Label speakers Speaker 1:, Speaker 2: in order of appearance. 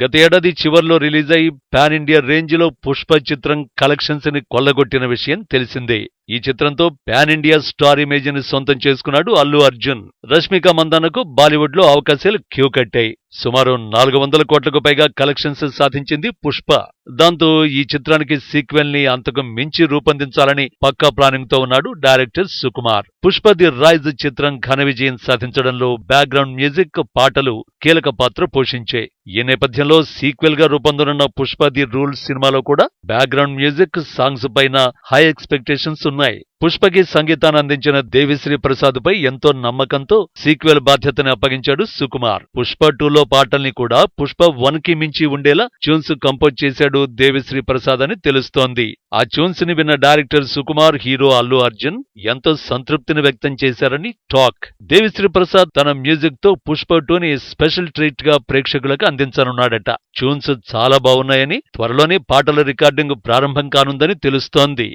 Speaker 1: గత ఏడాది చివర్లో రిలీజ్ అయి పాన్ ఇండియా రేంజ్లో పుష్ప చిత్రం కలెక్షన్స్ని కొల్లగొట్టిన విషయం తెలిసిందే. ఈ చిత్రంతో పాన్ ఇండియా స్టార్ ఇమేజ్ని సొంతం చేసుకున్నాడు అల్లు అర్జున్. రష్మిక మందానకు బాలీవుడ్లో అవకాశాలు క్యూ కట్టాయి. సుమారు నాలుగు వందల కోట్లకు పైగా కలెక్షన్స్ సాధించింది పుష్ప. దాంతో ఈ చిత్రానికి సీక్వెల్ని అంతకు మించి రూపొందించాలని పక్కా ప్లానింగ్తో ఉన్నాడు director Sukumar. Pushpa the rise చిత్రం ఘన విజయం సాధించడంలో బ్యాక్గ్రౌండ్ మ్యూజిక్ పాటలు కీలక పాత్ర పోషించాయి. ఈ నేపథ్యంలో సీక్వెల్గా రూపొందనున్న పుష్ప ది రూల్ సినిమాలో కూడా బ్యాక్గ్రౌండ్ మ్యూజిక్ సాంగ్స్ పైన హై ఎక్స్పెక్టేషన్స్ ఉన్నాయి. పుష్పకి సంగీతాన్ని అందించిన దేవిశ్రీ ప్రసాద్ పై ఎంతో నమ్మకంతో సీక్వెల్ బాధ్యతని అప్పగించాడు సుకుమార్. పుష్ప టూలో పాటల్ని కూడా పుష్ప వన్కి మించి ఉండేలా ట్యూన్స్ కంపోజ్ చేశాడు దేవిశ్రీ ప్రసాద్ అని తెలుస్తోంది. ఆ ట్యూన్స్ని విన్న డైరెక్టర్ సుకుమార్ హీరో అల్లు అర్జున్ ఎంతో సంతృప్తిని వ్యక్తం చేశారని టాక్. దేవిశ్రీ ప్రసాద్ తన మ్యూజిక్తో పుష్ప టూని స్పెషల్ ట్రీట్గా ప్రేక్షకులకు అందించనున్నాడట. ట్యూన్స్ చాలా బాగున్నాయని త్వరలోనే పాటల రికార్డింగ్ ప్రారంభం కానుందని తెలుస్తోంది.